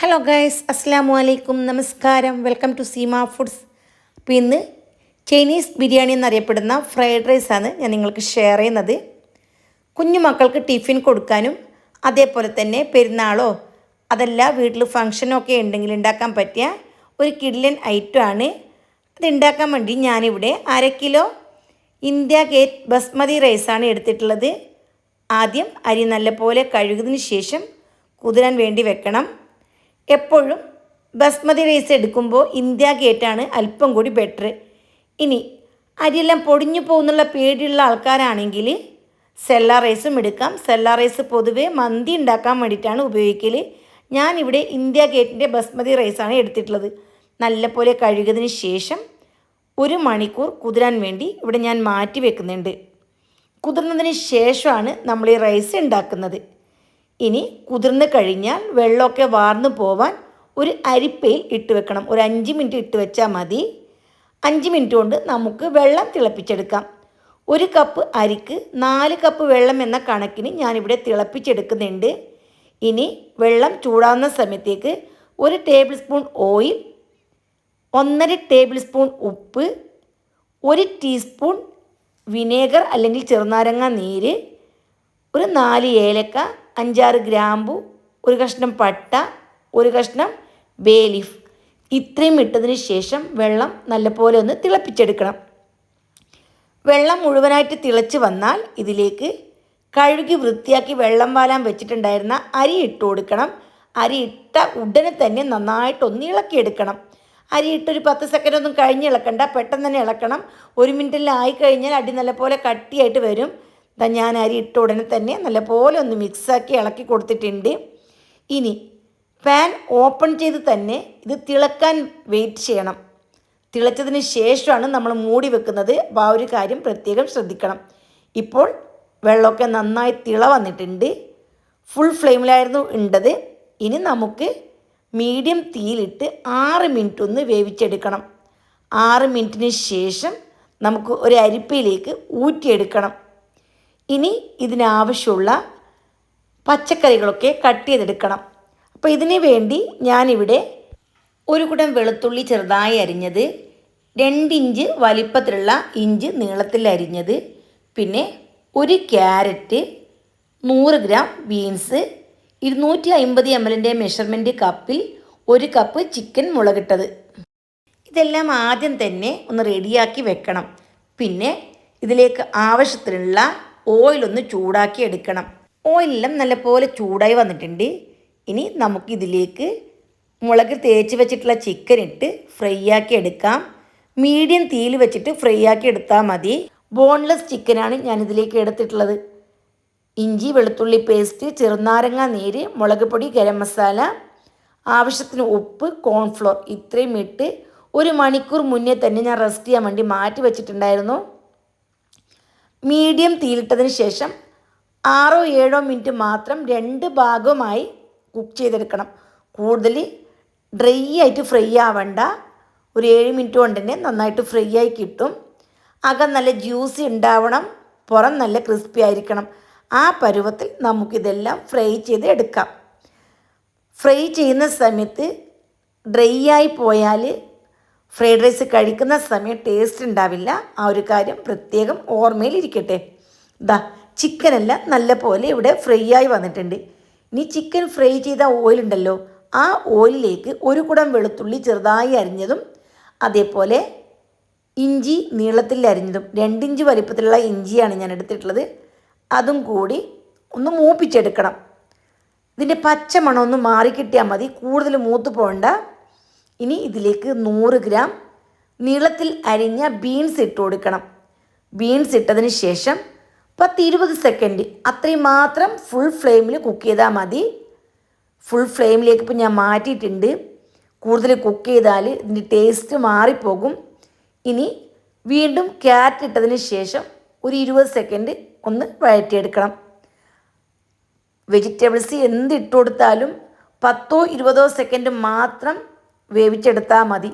Hello guys അസ്സാം വലൈക്കും നമസ്കാരം വെൽക്കം ടു സീമ ഫുഡ്സ് അപ്പോൾ ഇന്ന് ചൈനീസ് ബിരിയാണി എന്നറിയപ്പെടുന്ന ഫ്രൈഡ് റൈസാണ് ഞാൻ നിങ്ങൾക്ക് ഷെയർ ചെയ്യുന്നത്. കുഞ്ഞു മക്കൾക്ക് ടിഫിൻ കൊടുക്കാനും അതേപോലെ തന്നെ പെരുന്നാളോ അതല്ല വീട്ടിൽ ഫങ്ഷനോ ഒക്കെ ഉണ്ടെങ്കിൽ ഉണ്ടാക്കാൻ പറ്റിയ ഒരു കിഡ്ലൻ ഐറ്റം ആണ്. അത് ഉണ്ടാക്കാൻ വേണ്ടി ഞാനിവിടെ അര കിലോ ഇന്ത്യ ഗേറ്റ് ബസ്മതി റൈസാണ് എടുത്തിട്ടുള്ളത്. ആദ്യം അരി നല്ലപോലെ കഴുകുന്നതിന് ശേഷം കുതിരാൻ വേണ്ടി വെക്കണം. എപ്പോഴും ബസ്മതി റൈസ് എടുക്കുമ്പോൾ ഇന്ത്യ ഗേറ്റാണ് അല്പം കൂടി ബെറ്റർ ഇനി അരിയെല്ലാം പൊടിഞ്ഞു പോകുന്നുള്ള പേടിയുള്ള ആൾക്കാരാണെങ്കിൽ സെല്ല റൈസും എടുക്കാം. സെല്ല റൈസ് പൊതുവെ മന്തി ഉണ്ടാക്കാൻ വേണ്ടിയിട്ടാണ് ഉപയോഗിക്കൽ ഞാനിവിടെ ഇന്ത്യ ഗേറ്റിന്റെ ബസ്മതി റൈസാണ് എടുത്തിട്ടുള്ളത്. നല്ലപോലെ കഴുകിയതിന് ശേഷം ഒരു മണിക്കൂർ കുതിരാൻ വേണ്ടി ഇവിടെ ഞാൻ മാറ്റി വെക്കുന്നുണ്ട്. കുതിർന്നതിന് ശേഷമാണ് നമ്മൾ ഈ റൈസ് ഉണ്ടാക്കുന്നത്. ഇനി കുതിർന്ന് കഴിഞ്ഞാൽ വെള്ളമൊക്കെ വാർന്നു പോവാൻ ഒരു അരിപ്പയിൽ ഇട്ട് വെക്കണം. ഒരു അഞ്ച് മിനിറ്റ് ഇട്ട് വെച്ചാൽ മതി. അഞ്ച് മിനിറ്റ് കൊണ്ട് നമുക്ക് വെള്ളം തിളപ്പിച്ചെടുക്കാം. ഒരു കപ്പ് അരിക്ക് നാല് കപ്പ് വെള്ളം എന്ന കണക്കിന് ഞാനിവിടെ തിളപ്പിച്ചെടുക്കുന്നുണ്ട്. ഇനി വെള്ളം ചൂടാവുന്ന സമയത്തേക്ക് ഒരു ടേബിൾ സ്പൂൺ ഓയിൽ ഒന്നര ടേബിൾ സ്പൂൺ ഉപ്പ് ഒരു ടീസ്പൂൺ വിനേഗർ അല്ലെങ്കിൽ ചെറുനാരങ്ങ നീര് ഒരു നാല് ഏലക്ക അഞ്ചാറ് ഗ്രാമ്പു ഒരു കഷ്ണം പട്ട ഒരു കഷ്ണം ബേ ലീഫ് ഇത്രയും ഇട്ടതിന് ശേഷം വെള്ളം നല്ലപോലെ ഒന്ന് തിളപ്പിച്ചെടുക്കണം. വെള്ളം മുഴുവനായിട്ട് തിളച്ച് വന്നാൽ ഇതിലേക്ക് കഴുകി വൃത്തിയാക്കി വെള്ളം വാലാൻ വെച്ചിട്ടുണ്ടായിരുന്ന അരി ഇട്ട് കൊടുക്കണം. അരി ഇട്ട ഉടനെ തന്നെ നന്നായിട്ടൊന്ന് ഇളക്കിയെടുക്കണം. അരി ഇട്ടൊരു പത്ത് സെക്കൻഡ് ഒന്നും കഴിഞ്ഞ് ഇളക്കണ്ട പെട്ടെന്ന് തന്നെ ഇളക്കണം. ഒരു മിനിറ്റിൽ ആയി കഴിഞ്ഞാൽ അടി നല്ലപോലെ കട്ടിയായിട്ട് വരും. ഇതാ ഞാൻ അരി ഇട്ട ഉടനെ തന്നെ നല്ലപോലെ ഒന്ന് മിക്സാക്കി ഇളക്കി കൊടുത്തിട്ടുണ്ട്. ഇനി പാൻ ഓപ്പൺ ചെയ്ത് തന്നെ ഇത് തിളക്കാൻ വെയിറ്റ് ചെയ്യണം. തിളച്ചതിന് ശേഷമാണ് നമ്മൾ മൂടി വെക്കുന്നത്. അപ്പോൾ ആ ഒരു കാര്യം പ്രത്യേകം ശ്രദ്ധിക്കണം. ഇപ്പോൾ വെള്ളമൊക്കെ നന്നായി തിള വന്നിട്ടുണ്ട്. ഫുൾ ഫ്ലെയിമിലായിരുന്നു ഉണ്ടത് ഇനി നമുക്ക് മീഡിയം തീയിലിട്ട് ആറ് മിനിറ്റ് ഒന്ന് വേവിച്ചെടുക്കണം. ആറ് മിനിറ്റിന് ശേഷം നമുക്ക് ഒരു അരിപ്പയിലേക്ക് ഊറ്റിയെടുക്കണം. ഇനി ഇതിനാവശ്യമുള്ള പച്ചക്കറികളൊക്കെ കട്ട് ചെയ്തെടുക്കണം. അപ്പോൾ ഇതിന് വേണ്ടി ഞാനിവിടെ ഒരു കുടം വെളുത്തുള്ളി ചെറുതായി അരിഞ്ഞത് രണ്ടിഞ്ച് വലിപ്പത്തിലുള്ള ഇഞ്ച് നീളത്തിൽ അരിഞ്ഞത് പിന്നെ ഒരു ക്യാരറ്റ് നൂറ് ഗ്രാം ബീൻസ് ഇരുന്നൂറ്റി അമ്പത് എം എല്ലിന്റെ മെഷർമെന്റ് കപ്പിൽ ഒരു കപ്പ് ചിക്കൻ മുളകിട്ടത്. ഇതെല്ലാം ആദ്യം തന്നെ ഒന്ന് റെഡിയാക്കി വെക്കണം. പിന്നെ ഇതിലേക്ക് ആവശ്യത്തിനുള്ള ഓയിലൊന്ന് ചൂടാക്കി എടുക്കണം. ഓയിലെല്ലാം നല്ലപോലെ ചൂടായി വന്നിട്ടുണ്ട്. ഇനി നമുക്കിതിലേക്ക് മുളക് തേച്ച് വെച്ചിട്ടുള്ള ചിക്കൻ ഇട്ട് ഫ്രൈ ആക്കി എടുക്കാം. മീഡിയം തീയിൽ വെച്ചിട്ട് ഫ്രൈ ആക്കി എടുത്താൽ മതി. ബോൺലെസ് ചിക്കനാണ് ഞാനിതിലേക്ക് എടുത്തിട്ടുള്ളത്. ഇഞ്ചി വെളുത്തുള്ളി പേസ്റ്റ് ചെറുനാരങ്ങ നീര് മുളക് പൊടി ഗരം മസാല ആവശ്യത്തിന് ഉപ്പ് കോൺഫ്ലോർ ഇത്രയും ഇട്ട് ഒരു മണിക്കൂർ മുന്നേ തന്നെ ഞാൻ റെസ്റ്റ് ചെയ്യാൻ വേണ്ടി മാറ്റി വെച്ചിട്ടുണ്ടായിരുന്നു. മീഡിയം തീയിലിട്ടതിന് ശേഷം ആറോ ഏഴോ മിനിറ്റ് മാത്രം രണ്ട് ഭാഗമായി കുക്ക് ചെയ്തെടുക്കണം. കൂടുതൽ ഡ്രൈ ആയിട്ട് ഫ്രൈ ആവണ്ട. ഒരു ഏഴ് മിനിറ്റ് കൊണ്ട് തന്നെ നന്നായിട്ട് ഫ്രൈ ആയി കിട്ടും. അകം നല്ല ജ്യൂസി ഉണ്ടാവണം. പുറം നല്ല ക്രിസ്പി ആയിരിക്കണം. ആ പരുവത്തിൽ നമുക്കിതെല്ലാം ഫ്രൈ ചെയ്ത് എടുക്കാം. ഫ്രൈ ചെയ്യുന്ന സമയത്ത് ഡ്രൈ ആയി പോയാൽ ഫ്രൈഡ് റൈസ് കഴിക്കുന്ന സമയം ടേസ്റ്റ് ഉണ്ടാവില്ല. ആ ഒരു കാര്യം പ്രത്യേകം ഓർമ്മയിൽ ഇരിക്കട്ടെ ദാ ചിക്കനെല്ലാം നല്ല പോലെ ഇവിടെ ഫ്രൈ ആയി വന്നിട്ടുണ്ട്. ഇനി ചിക്കൻ ഫ്രൈ ചെയ്ത ഓയിലുണ്ടല്ലോ ആ ഓയിലിലേക്ക് ഒരു കുടം വെളുത്തുള്ളി ചെറുതായി അരിഞ്ഞതും അതേപോലെ ഇഞ്ചി നീളത്തിൽ അരിഞ്ഞതും രണ്ടിഞ്ച് വലിപ്പത്തിലുള്ള ഇഞ്ചിയാണ് ഞാൻ എടുത്തിട്ടുള്ളത്. അതും കൂടി ഒന്ന് മൂപ്പിച്ചെടുക്കണം. ഇതിന്റെ പച്ച മണം ഒന്ന് മാറിക്കിട്ടിയാൽ മതി. കൂടുതൽ മൂത്ത് പോകണ്ട. ഇനി ഇതിലേക്ക് നൂറ് ഗ്രാം നീളത്തിൽ അരിഞ്ഞ ബീൻസ് ഇട്ട് കൊടുക്കണം. ബീൻസ് ഇട്ടതിന് ശേഷം പത്ത് ഇരുപത് സെക്കൻഡ് അത്രയും മാത്രം ഫുൾ ഫ്ലെയിമിൽ കുക്ക് ചെയ്താൽ മതി. ഫുൾ ഫ്ലെയിമിലേക്ക് ഇപ്പോൾ ഞാൻ മാറ്റിയിട്ടുണ്ട്. കൂടുതൽ കുക്ക് ചെയ്താൽ ഇതിന്റെ ടേസ്റ്റ് മാറിപ്പോകും. ഇനി വീണ്ടും ക്യാരറ്റ് ഇട്ടതിന് ശേഷം ഒരു ഇരുപത് സെക്കൻഡ് ഒന്ന് വഴറ്റിയെടുക്കണം. വെജിറ്റബിൾസ് എന്ത് ഇട്ട് കൊടുത്താലും പത്തോ ഇരുപതോ സെക്കൻഡ് മാത്രം വേവിച്ചെടുത്താൽ മതി.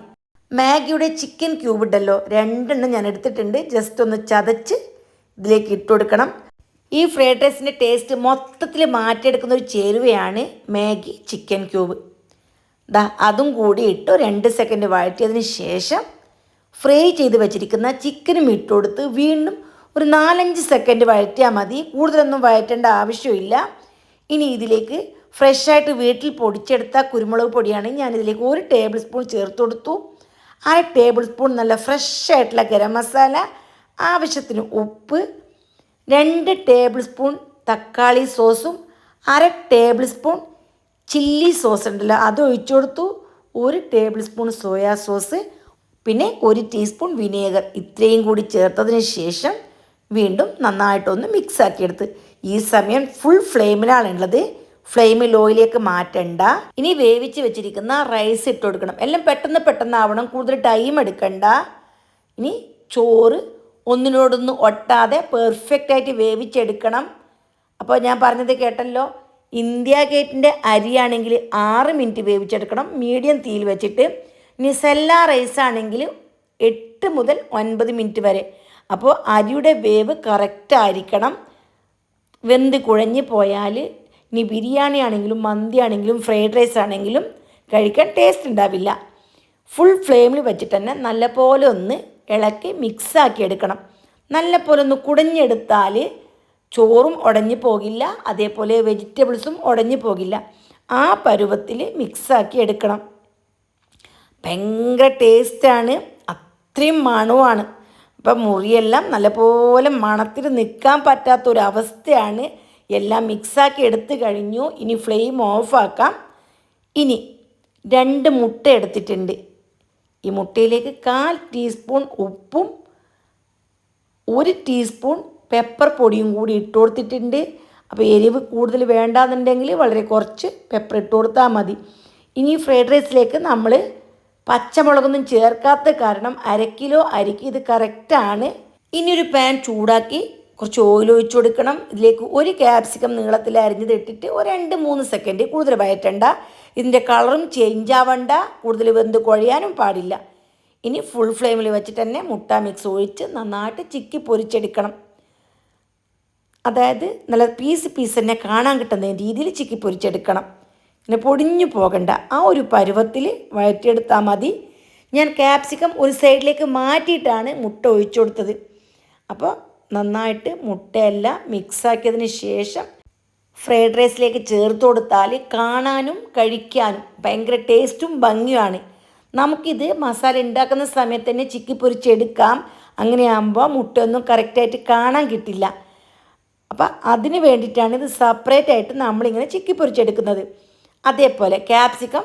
മാഗിയുടെ ചിക്കൻ ക്യൂബ് ഉണ്ടല്ലോ രണ്ടെണ്ണം ഞാൻ എടുത്തിട്ടുണ്ട്. ജസ്റ്റ് ഒന്ന് ചതച്ച് ഇതിലേക്ക് ഇട്ട് കൊടുക്കണം. ഈ ഫ്രൈഡ് റൈസിന്റെ ടേസ്റ്റ് മൊത്തത്തിൽ മാറ്റിയെടുക്കുന്ന ഒരു ചേരുവയാണ് മാഗി ചിക്കൻ ക്യൂബ്. ദാ അതും കൂടി ഇട്ട് രണ്ട് സെക്കൻഡ് വഴറ്റിയതിന് ശേഷം ഫ്രൈ ചെയ്ത് വെച്ചിരിക്കുന്ന ചിക്കനും ഇട്ട് കൊടുത്ത് വീണ്ടും ഒരു നാലഞ്ച് സെക്കൻഡ് വഴറ്റിയാൽ മതി. കൂടുതലൊന്നും വഴറ്റേണ്ട ആവശ്യമില്ല. ഇനി ഇതിലേക്ക് ഫ്രഷായിട്ട് വീട്ടിൽ പൊടിച്ചെടുത്ത കുരുമുളക് പൊടിയാണ് ഞാനിതിലേക്ക് ഒരു ടേബിൾ സ്പൂൺ ചേർത്ത് കൊടുത്തു. ആ ടേബിൾ സ്പൂൺ നല്ല ഫ്രഷ് ആയിട്ടുള്ള ഗരം മസാല ആവശ്യത്തിന് ഉപ്പ് രണ്ട് ടേബിൾ സ്പൂൺ തക്കാളി സോസും അര ടേബിൾ സ്പൂൺ ചില്ലി സോസ് ഉണ്ടല്ലോ അത് ഒഴിച്ചു കൊടുത്തു. ഒരു ടേബിൾ സ്പൂൺ സോയാ സോസ് പിന്നെ ഒരു ടീസ്പൂൺ വിനേഗർ. ഇത്രയും കൂടി ചേർത്തതിന് ശേഷം വീണ്ടും നന്നായിട്ടൊന്ന് മിക്സ് ആക്കിയെടുത്ത്. ഈ സമയം ഫുൾ ഫ്ലെയിമിലാണുള്ളത് ഫ്ലെയിം ലോയിലേക്ക് മാറ്റണ്ട. ഇനി വേവിച്ച് വെച്ചിരിക്കുന്ന റൈസ് ഇട്ട് കൊടുക്കണം. എല്ലാം പെട്ടെന്ന് പെട്ടെന്ന് ആവണം കൂടുതൽ ടൈം എടുക്കണ്ട. ഇനി ചോറ് ഒന്നിനോടൊന്ന് ഒട്ടാതെ പെർഫെക്റ്റ് ആയിട്ട് വേവിച്ചെടുക്കണം. അപ്പോൾ ഞാൻ പറഞ്ഞത് കേട്ടല്ലോ. ഇന്ത്യ ഗേറ്റിന്റെ അരിയാണെങ്കിൽ ആറ് മിനിറ്റ് വേവിച്ചെടുക്കണം. മീഡിയം തീയിൽ വെച്ചിട്ട്. ഇനി റൈസ് ആണെങ്കിൽ എട്ട് മുതൽ ഒൻപത് മിനിറ്റ് വരെ. അപ്പോൾ അരിയുടെ വേവ് കറക്റ്റ് ആയിരിക്കണം. വെന്ത് കുഴഞ്ഞ് പോയാൽ ഇനി ബിരിയാണി ആണെങ്കിലും മന്തി ആണെങ്കിലും ഫ്രൈഡ് റൈസ് ആണെങ്കിലും കഴിക്കാൻ ടേസ്റ്റ് ഉണ്ടാവില്ല. ഫുൾ ഫ്ലെയിമിൽ വെച്ചിട്ട് തന്നെ നല്ലപോലെ ഒന്ന് ഇളക്കി മിക്സാക്കി എടുക്കണം. നല്ലപോലെ ഒന്ന് കുടഞ്ഞെടുത്താൽ ചോറും ഉടഞ്ഞു പോകില്ല അതേപോലെ വെജിറ്റബിൾസും ഉടഞ്ഞു പോകില്ല. ആ പരുവത്തിൽ മിക്സാക്കി എടുക്കണം. ഭയങ്കര ടേസ്റ്റാണ് അത്രയും മണവുമാണ് അപ്പം മുറിയെല്ലാം നല്ലപോലെ മണത്തിൽ നിൽക്കാൻ പറ്റാത്തൊരവസ്ഥയാണ് എല്ലാം മിക്സാക്കി എടുത്ത് കഴിഞ്ഞു. ഇനി ഫ്ലെയിം ഓഫാക്കാം. ഇനി രണ്ട് മുട്ട എടുത്തിട്ടുണ്ട്. ഈ മുട്ടയിലേക്ക് കാൽ ടീസ്പൂൺ ഉപ്പും ഒരു ടീസ്പൂൺ പെപ്പർ പൊടിയും കൂടി ഇട്ട് കൊടുത്തിട്ടുണ്ട്. അപ്പോൾ എരിവ് കൂടുതൽ വേണ്ടാന്നുണ്ടെങ്കിൽ വളരെ കുറച്ച് പെപ്പർ ഇട്ട് കൊടുത്താൽ മതി. ഇനി ഫ്രൈഡ് റൈസിലേക്ക് നമ്മൾ പച്ചമുളകൊന്നും ചേർക്കാത്ത കാരണം അര കിലോ അരിക്ക് ഇത് കറക്റ്റാണ് ഇനി ഒരു പാൻ ചൂടാക്കി കുറച്ച് ഓയിൽ ഒഴിച്ചു കൊടുക്കണം. ഇതിലേക്ക് ഒരു ക്യാപ്സിക്കം നീളത്തിൽ അരിഞ്ഞത് ഇട്ടിട്ട് ഒരു രണ്ട് മൂന്ന് സെക്കൻഡ് കൂടുതൽ വയറ്റണ്ട. ഇതിന്റെ കളറും ചേഞ്ച് ആവണ്ട. കൂടുതൽ വെന്ത് കുഴയാനും പാടില്ല. ഇനി ഫുൾ ഫ്ലെയിമിൽ വെച്ചിട്ട് തന്നെ മുട്ട മിക്സ് ഒഴിച്ച് നന്നായിട്ട് ചിക്കി പൊരിച്ചെടുക്കണം. അതായത് നല്ല പീസ് പീസ് തന്നെ കാണാൻ കിട്ടുന്ന രീതിയിൽ ചിക്കി പൊരിച്ചെടുക്കണം. പിന്നെ പൊടിഞ്ഞു പോകണ്ട. ആ ഒരു പരുവത്തിൽ വഴറ്റിയെടുത്താൽ മതി. ഞാൻ ക്യാപ്സിക്കം ഒരു സൈഡിലേക്ക് മാറ്റിയിട്ടാണ് മുട്ട ഒഴിച്ചു കൊടുത്തത്. അപ്പോൾ നന്നായിട്ട് മുട്ടയെല്ലാം മിക്സാക്കിയതിന് ശേഷം ഫ്രൈഡ് റൈസിലേക്ക് ചേർത്ത് കൊടുത്താൽ കാണാനും കഴിക്കാനും ഭയങ്കര ടേസ്റ്റും ഭംഗിയുമാണ്. നമുക്കിത് മസാല ഉണ്ടാക്കുന്ന സമയത്ത് തന്നെ ചിക്കി പൊരിച്ചെടുക്കാം. അങ്ങനെയാകുമ്പോൾ മുട്ടയൊന്നും കറക്റ്റായിട്ട് കാണാൻ കിട്ടില്ല. അപ്പം അതിന് വേണ്ടിയിട്ടാണ് ഇത് സെപ്പറേറ്റ് ആയിട്ട് നമ്മളിങ്ങനെ ചിക്കി പൊരിച്ചെടുക്കുന്നത്. അതേപോലെ ക്യാപ്സിക്കം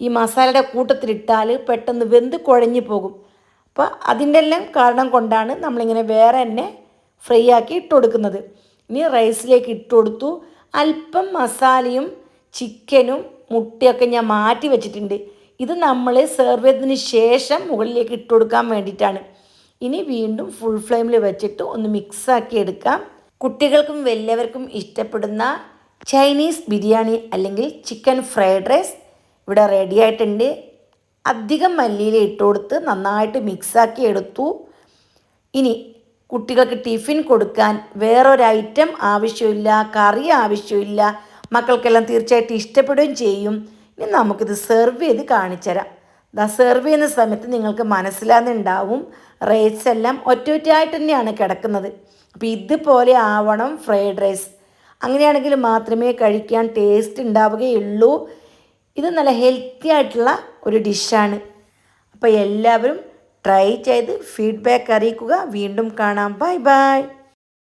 ഈ മസാലയുടെ കൂട്ടത്തിലിട്ടാൽ പെട്ടെന്ന് വെന്ത് കുഴഞ്ഞു പോകും. അപ്പോൾ അതിന്റെ എല്ലാം കാരണം കൊണ്ടാണ് നമ്മളിങ്ങനെ വേറെ തന്നെ ഫ്രൈ ആക്കി ഇട്ട് കൊടുക്കുന്നത് ഇനി റൈസിലേക്ക് ഇട്ട് കൊടുത്തു അല്പം മസാലയും ചിക്കനും മുട്ടയൊക്കെ ഞാൻ മാറ്റി വെച്ചിട്ടുണ്ട്. ഇത് നമ്മൾ സെർവ് ചെയ്തതിന് ശേഷം മുകളിലേക്ക് ഇട്ട് കൊടുക്കാൻ വേണ്ടിയിട്ടാണ്. ഇനി വീണ്ടും ഫുൾ ഫ്ലെയിമിൽ വെച്ചിട്ട് ഒന്ന് മിക്സാക്കി എടുക്കാം. കുട്ടികൾക്കും വലിയവർക്കും ഇഷ്ടപ്പെടുന്ന ചൈനീസ് ബിരിയാണി അല്ലെങ്കിൽ ചിക്കൻ ഫ്രൈഡ് റൈസ് ഇവിടെ റെഡി ആയിട്ടുണ്ട്. അധികം മല്ലിയിൽ ഇട്ട് കൊടുത്ത് നന്നായിട്ട് മിക്സാക്കി എടുത്തു. ഇനി കുട്ടികൾക്ക് ടിഫിൻ കൊടുക്കാൻ വേറൊരു ഐറ്റം ആവശ്യമില്ല കറി ആവശ്യമില്ല മക്കൾക്കെല്ലാം തീർച്ചയായിട്ടും ഇഷ്ടപ്പെടുകയും ചെയ്യും. ഇനി നമുക്കിത് സെർവ് ചെയ്ത് കാണിച്ചു തരാം. ദാ സെർവ് ചെയ്യുന്ന സമയത്ത് നിങ്ങൾക്ക് മനസ്സിലാകുന്നുണ്ടാവും റൈസ് എല്ലാം ഒറ്റ ഒറ്റയായിട്ട് തന്നെയാണ് കിടക്കുന്നത്. അപ്പോൾ ഇതുപോലെ ആവണം ഫ്രൈഡ് റൈസ് അങ്ങനെയാണെങ്കിൽ മാത്രമേ കഴിക്കാൻ ടേസ്റ്റ് ഉണ്ടാവുകയുള്ളൂ. ഇത് നല്ല ഹെൽത്തി ആയിട്ടുള്ള ഒരു ഡിഷാണ് അപ്പോൾ എല്ലാവരും ട്രൈ ചെയ്ത് ഫീഡ്ബാക്ക് അറിയിക്കുക. വീണ്ടും കാണാം. Bye bye.